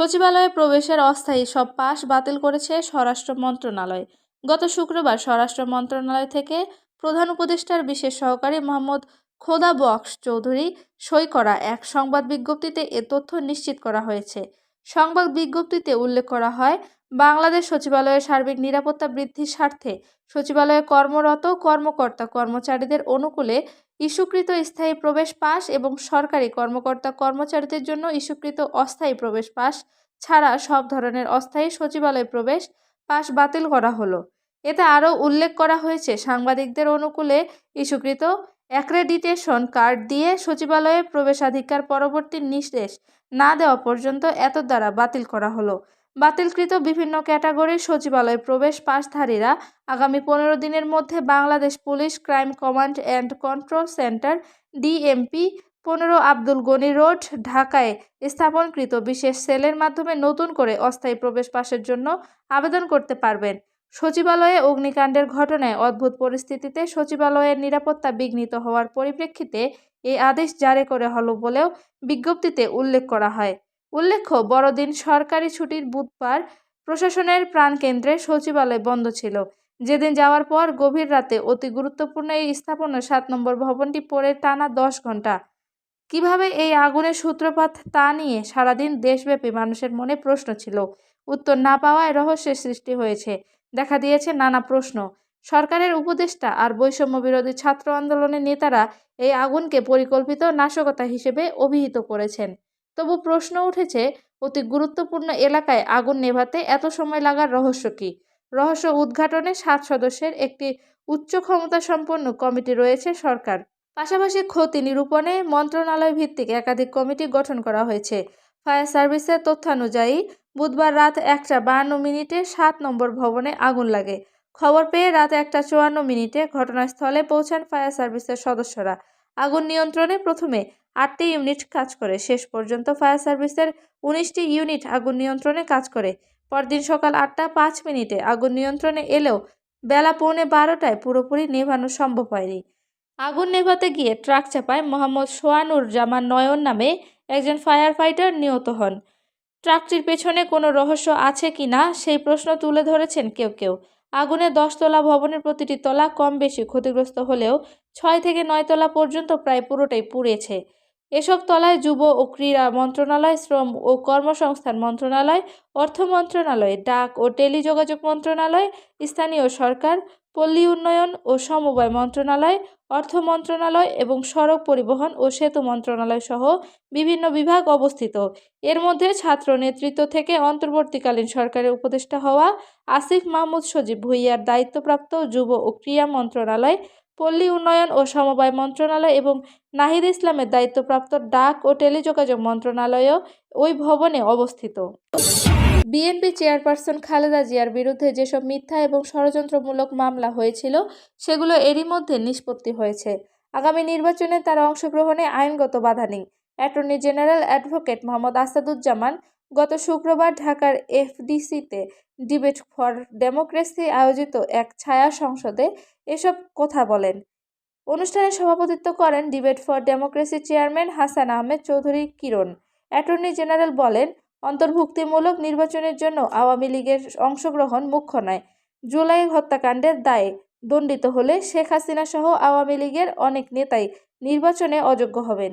সচিবালয়ে প্রবেশের অস্থায়ী সব পাশ বাতিল করেছে স্বরাষ্ট্র মন্ত্রণালয়। গত শুক্রবার স্বরাষ্ট্র মন্ত্রণালয় থেকে প্রধান উপদেষ্টার বিশেষ সহকারী মোহাম্মদ খোদা বক্স চৌধুরী সই করা এক সংবাদ বিজ্ঞপ্তিতে এ তথ্য নিশ্চিত করা হয়েছে। সংবাদ বিজ্ঞপ্তিতে উল্লেখ করা হয়, বাংলাদেশ সচিবালয়ের সার্বিক নিরাপত্তা বৃদ্ধির স্বার্থে সচিবালয়ে কর্মরত কর্মকর্তা কর্মচারীদের অনুকূলে ইস্যুকৃত স্থায়ী প্রবেশ পাস এবং সরকারি কর্মকর্তা কর্মচারীদের জন্য ইস্যুকৃত অস্থায়ী প্রবেশ পাস ছাড়া সব ধরনের অস্থায়ী সচিবালয় প্রবেশ পাস বাতিল করা হলো। এতে আরও উল্লেখ করা হয়েছে, সাংবাদিকদের অনুকূলে ইস্যুকৃত অ্যাক্রেডিটেশন কার্ড দিয়ে সচিবালয়ে প্রবেশাধিকার পরবর্তী নির্দেশ না দেওয়া পর্যন্ত এত দ্বারা বাতিল করা হলো। বাতিলকৃত বিভিন্ন ক্যাটাগরির সচিবালয় প্রবেশ পাশধারীরা আগামী পনেরো দিনের মধ্যে Bangladesh police crime command and control centre DMP পনেরো আব্দুল গনি রোড, ঢাকায় স্থাপনকৃত বিশেষ সেলের মাধ্যমে নতুন করে অস্থায়ী প্রবেশ পাশের জন্য আবেদন করতে পারবেন। সচিবালয়ে অগ্নিকাণ্ডের ঘটনায় অদ্ভুত পরিস্থিতিতে সচিবালয়ের নিরাপত্তা বিঘ্নিত হওয়ার পরিপ্রেক্ষিতে এই আদেশ জারি করে হল বলেও বিজ্ঞপ্তিতে উল্লেখ করা হয়। উল্লেখ্য, বড়দিন সরকারি ছুটির বুধবার প্রশাসনের প্রাণকেন্দ্রে সচিবালয় বন্ধ ছিল। যেদিন যাওয়ার পর গভীর রাতে অতি গুরুত্বপূর্ণ এই স্থাপনা সাত নম্বর ভবনটি পড়ে টানা দশ ঘণ্টা কীভাবে এই আগুনের সূত্রপাত তা নিয়ে সারাদিন দেশব্যাপী মানুষের মনে প্রশ্ন ছিল। উত্তর না পাওয়ায় রহস্যের সৃষ্টি হয়েছে। দেখা দিয়েছে নানা প্রশ্ন। সরকারের উপদেষ্টা আর বৈষম্য বিরোধী ছাত্র আন্দোলনের নেতারা এই আগুনকে পরিকল্পিত নাশকতা হিসেবে অভিহিত করেছেন। তবু প্রশ্ন উঠেছে, অতি গুরুত্বপূর্ণ এলাকায় আগুন নেভাতে এত সময় লাগার রহস্য কী? রহস্য উদ্ঘাটনে সাত সদস্যের একটি উচ্চ ক্ষমতা সম্পন্ন কমিটি রয়েছে সরকার। পাশাপাশি ক্ষতি নিরূপণে মন্ত্রণালয় ভিত্তিক একাধিক কমিটি গঠন করা হয়েছে। ফায়ার সার্ভিসের তথ্যানুযায়ী, বুধবার রাত একটা বাহান্ন মিনিটে সাত নম্বর ভবনে আগুন লাগে। খবর পেয়ে রাত একটা চুয়ান্ন মিনিটে ঘটনাস্থলে পৌঁছান ফায়ার সার্ভিসের সদস্যরা। আগুন নিয়ন্ত্রণে প্রথমে আটটি ইউনিট কাজ করে। শেষ পর্যন্ত ফায়ার সার্ভিসের উনিশটি ইউনিট আগুন নিয়ন্ত্রণে কাজ করে। পরদিন সকাল আটটা পাঁচ মিনিটে আগুন নিয়ন্ত্রণে এলেও বেলা পৌনে বারোটায় পুরোপুরি নেভানো সম্ভব হয়নি। আগুন নেভাতে গিয়ে ট্রাক চাপায় মোহাম্মদ সোয়ানুর জামান নয়ন নামে একজন ফায়ার ফাইটার নিহত হন। ট্রাকটির পেছনে কোনো রহস্য আছে কি না সেই প্রশ্ন তুলে ধরেছেন কেউ কেউ। আগুনে দশতলা ভবনের প্রতিটি তলা কম বেশি ক্ষতিগ্রস্ত হলেও ছয় থেকে নয় তলা পর্যন্ত প্রায় পুরোটাই পুড়েছে। এসব তলায় যুব ও ক্রীড়া মন্ত্রণালয়, শ্রম ও কর্মসংস্থান মন্ত্রণালয়, অর্থ মন্ত্রণালয়, ডাক ও টেলিযোগাযোগ মন্ত্রণালয়, স্থানীয় সরকার, পল্লী উন্নয়ন ও সমবায় মন্ত্রণালয়, অর্থ মন্ত্রণালয় এবং সড়ক পরিবহন ও সেতু মন্ত্রণালয় সহ বিভিন্ন বিভাগ অবস্থিত। এর মধ্যে ছাত্র নেতৃত্ব থেকে অন্তর্বর্তীকালীন সরকারের উপদেষ্টা হওয়া আসিফ মাহমুদ সজীব ভুইয়ার দায়িত্বপ্রাপ্ত যুব ও ক্রীড়া মন্ত্রণালয় পল্লী উন্নয়ন ও সমবায় মন্ত্রণালয় এবং নাহিদ ইসলামের দায়িত্বপ্রাপ্ত ডাক ও টেলিযোগাযোগ মন্ত্রণালয়ও ওই ভবনে অবস্থিত। বিএনপি চেয়ারপারসন খালেদা জিয়ার বিরুদ্ধে যেসব মিথ্যা এবং ষড়যন্ত্রমূলক মামলা হয়েছিল, সেগুলো এরই মধ্যে নিষ্পত্তি হয়েছে। আগামী নির্বাচনে তার অংশগ্রহণে আইনগত বাধা নেই। Attorney general advocate Mohammad Asaduzzaman গত শুক্রবার ঢাকার এফডিসিতে ডিবেট ফর ডেমোক্রেসি আয়োজিত এক ছায়া সংসদে এসব কথা বলেন। অনুষ্ঠানে সভাপতিত্ব করেন debate for democracy chairman Hasan Ahmed Chowdhury Kiron. Attorney general বলেন, অন্তর্ভুক্তিমূলক নির্বাচনের জন্য আওয়ামী লীগের অংশগ্রহণ মুখ্য নয়। জুলাই হত্যাকাণ্ডের দায়ে দণ্ডিত হলে শেখ হাসিনা সহ আওয়ামী লীগের অনেক নেতাই নির্বাচনে অযোগ্য হবেন।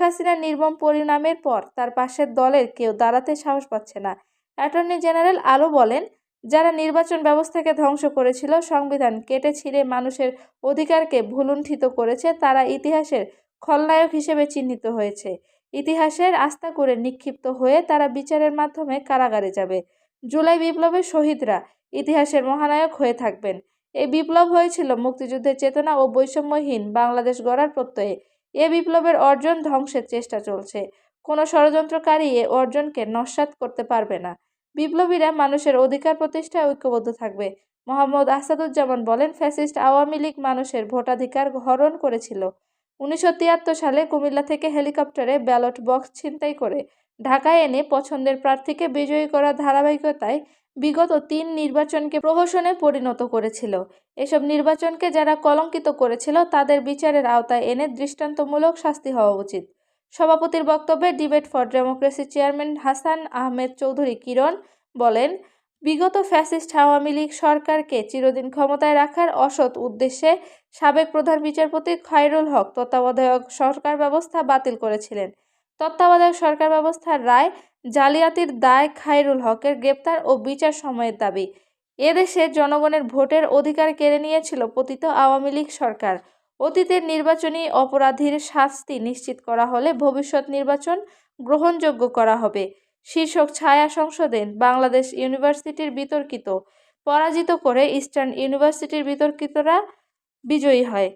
হাসিনার নির্মম পরিণামের পর তার পাশের দলের কেউ দাঁড়াতে সাহস পাচ্ছে না। অ্যাটর্নি জেনারেল আরও বলেন, যারা নির্বাচন ব্যবস্থাকে ধ্বংস করেছিল, সংবিধান কেটে ছিঁড়ে মানুষের অধিকারকে ভুলুণ্ঠিত করেছে, তারা ইতিহাসের খলনায়ক হিসেবে চিহ্নিত হয়েছে। ইতিহাসের আস্থা করে নিক্ষিপ্ত হয়ে তারা বিচারের মাধ্যমে কারাগারে যাবে। জুলাই বিপ্লবের শহীদরা ইতিহাসের মহানায়ক হয়ে থাকবেন। এই বিপ্লব হয়েছিল মুক্তিযুদ্ধের চেতনা ও বৈষম্যহীন বাংলাদেশ গড়ার প্রত্যয়ে। এ বিপ্লবের অর্জন ধ্বংসের চেষ্টা চলছে। কোনো ষড়যন্ত্রকারী এ অর্জনকে নস্বাত করতে পারবে না। বিপ্লবীরা মানুষের অধিকার প্রতিষ্ঠায় ঐক্যবদ্ধ থাকবে। মোহাম্মদ আসাদুজ্জামান বলেন, ফ্যাসিস্ট আওয়ামী লীগ মানুষের ভোটাধিকার হরণ করেছিল। উনিশশো তিয়াত্তর সালে কুমিল্লা থেকে হেলিকপ্টারে ব্যালট বক্স ছিনতাই করে ঢাকায় এনে পছন্দের প্রার্থীকে বিজয়ী করার ধারাবাহিকতায় বিগত তিন নির্বাচনকে প্রহসনে পরিণত করেছিল। এসব নির্বাচনকে যারা কলঙ্কিত করেছিল, তাদের বিচারের আওতায় এনে দৃষ্টান্তমূলক শাস্তি হওয়া উচিত। সভাপতির বক্তব্যে debate for democracy chairman Hasan Ahmed Chowdhury Kiron বলেন, বিগত ফ্যাসিস্ট আওয়ামী লীগ সরকারকে চিরদিন ক্ষমতায় রাখার অসৎ উদ্দেশ্যে সাবেক প্রধান বিচারপতি খায়রুল হক তত্ত্বাবধায়ক সরকার ব্যবস্থা বাতিল করেছিলেন। তত্ত্বাবধায়ক সরকার ব্যবস্থার রায় জালিয়াতির দায় খায়রুল হকের গ্রেপ্তার ও বিচার সময়ের দাবি। এদেশে জনগণের ভোটের অধিকার কেড়ে নিয়েছিল পতিত আওয়ামী লীগ সরকার। অতীতের নির্বাচনী অপরাধীর শাস্তি নিশ্চিত করা হলে ভবিষ্যৎ নির্বাচন গ্রহণযোগ্য করা হবে। শীর্ষক ছায়া সংসদে বাংলাদেশ ইউনিভার্সিটির বিতর্কিত, পরাজিত করে ইস্টার্ন ইউনিভার্সিটির বিতর্কিতরা বিজয়ী হয়।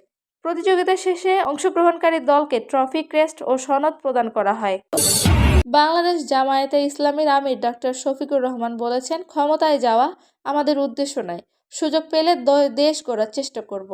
প্রতিযোগিতা শেষে অংশগ্রহণকারী দলকে ট্রফি, ক্রেস্ট ও সনদ প্রদান করা হয়। বাংলাদেশ জামায়াতে ইসলামীর আমির ডক্টর শফিকুর রহমান বলেছেন, ক্ষমতায় যাওয়া আমাদের উদ্দেশ্য নয়। সুযোগ পেলে দেশ গড়ার চেষ্টা করব।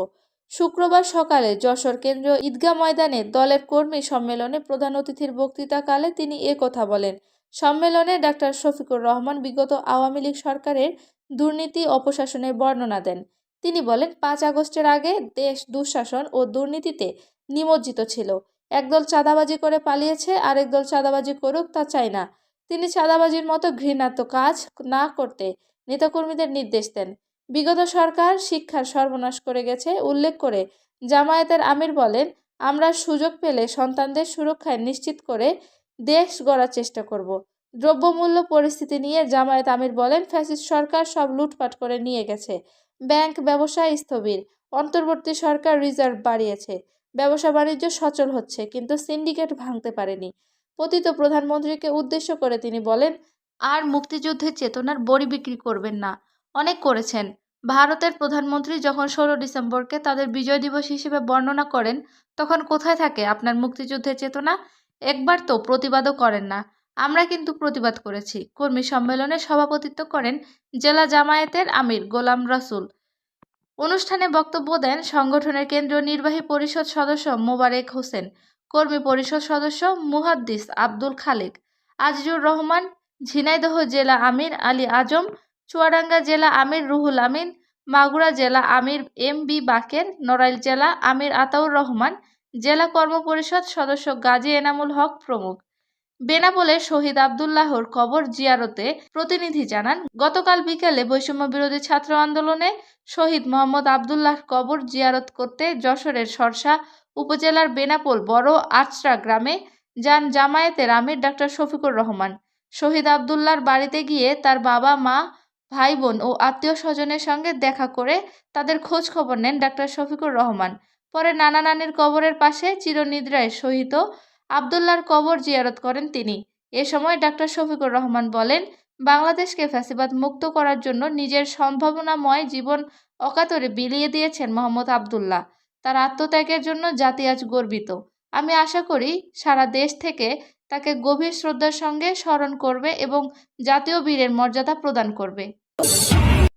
শুক্রবার সকালে যশোর কেন্দ্রীয় ঈদগাহ ময়দানে দলের কর্মী সম্মেলনে প্রধান অতিথির বক্তৃতাকালে তিনি এ কথা বলেন। সম্মেলনে ডাক্তার শফিকুর রহমান বিগত আওয়ামী লীগ সরকারের দুর্নীতি অপশাসনের বর্ণনা দেন। তিনি বলেন, পাঁচ আগস্টের আগে দেশ দুঃশাসন ও দুর্নীতিতে নিমজ্জিত ছিল। একদল চাঁদাবাজি করে পালিয়েছে আর একদল চাঁদাবাজি করুক তা চাই না। তিনি চাঁদাবাজির মতো ঘৃণাত্ম কাজ না করতে নেতাকর্মীদের নির্দেশ দেন। বিগত সরকার শিক্ষার সর্বনাশ করে গেছে, উল্লেখ করে জামায়াতের আমির বলেন, আমরা সুযোগ পেলে সন্তানদের সুরক্ষায় নিশ্চিত করে দেশ গড়ার চেষ্টা করব। দ্রব্যমূল্য পরিস্থিতি নিয়ে জামায়াত আমির বলেন, ফ্যাসিস্ট সরকার সব লুটপাট করে নিয়ে গেছে। ব্যাংক ব্যবসা স্থবির। অন্তর্বর্তী সরকার রিজার্ভ বাড়িয়েছে। ব্যবসা বাণিজ্য সচল হচ্ছে, কিন্তু সিন্ডিকেট ভাঙতে পারেনি। পতিত প্রধানমন্ত্রীকে উদ্দেশ্য করে তিনি বলেন, আর মুক্তিযুদ্ধের চেতনার বড়ি বিক্রি করবেন না। অনেক করেছেন। ভারতের প্রধানমন্ত্রী যখন ষোলো ডিসেম্বরকে তাদের বিজয় দিবস হিসেবে বর্ণনা করেন, তখন কোথায় থাকে আপনার মুক্তিযুদ্ধের চেতনা? একবার তো প্রতিবাদও করেন না। আমরা কিন্তু প্রতিবাদ করেছি। কর্মী সম্মেলনে সভাপতিত্ব করেন জেলা জামায়াতের আমির গোলাম রসুল। অনুষ্ঠানে বক্তব্য দেন সংগঠনের কেন্দ্রীয় নির্বাহী পরিষদ সদস্য মোবারেক হোসেন, কর্মী পরিষদ সদস্য মুহাদ্দিস আব্দুল খালেক, আজিজুর রহমান, ঝিনাইদহ জেলা আমির আলী আজম, চুয়াডাঙ্গা জেলা আমির রুহুল আমিন, মাগুরা জেলা আমির এম বি বাকের, নড়াইল জেলা আমির আতাউর রহমান, জেলা কর্মপরিষদ সদস্য গাজী এনামুল হক প্রমুখ। বেনাপোলে শহীদ আবদুল্লাহর কবর জিয়ারতে প্রতিনিধি জানান, গতকাল বিকেলে বৈষম্য বিরোধী ছাত্র আন্দোলনে শহীদ মোহাম্মদ আবদুল্লাহ কবর জিয়ারত করতে যশোরের সরসা উপজেলার বেনাপোল বড় আচরা গ্রামে যান জামায়াতের আমির ডাক্তার শফিকুর রহমান। শহীদ আবদুল্লাহর বাড়িতে গিয়ে তার বাবা, মা ভাই বোন ও আত্মীয় স্বজনের সঙ্গে দেখা করে তাদের খোঁজ খবর নেন ডাক্তার শফিকুর রহমান। পরে নানা নানির কবরের পাশে চিরনিদ্রায় শহীদ আবদুল্লাহর কবর জিয়ারত করেন তিনি। এ সময় ডাক্তার শফিকুর রহমান বলেন, বাংলাদেশকে ফ্যাসিবাদ মুক্ত করার জন্য নিজের সম্ভাবনাময় জীবন অকাতরে বিলিয়ে দিয়েছেন মোহাম্মদ আবদুল্লাহ। তার আত্মত্যাগের জন্য জাতি আজ গর্বিত। আমি আশা করি সারা দেশ থেকে তাকে গভীর শ্রদ্ধার সঙ্গে স্মরণ করবে এবং জাতীয় বীরের মর্যাদা প্রদান করবে।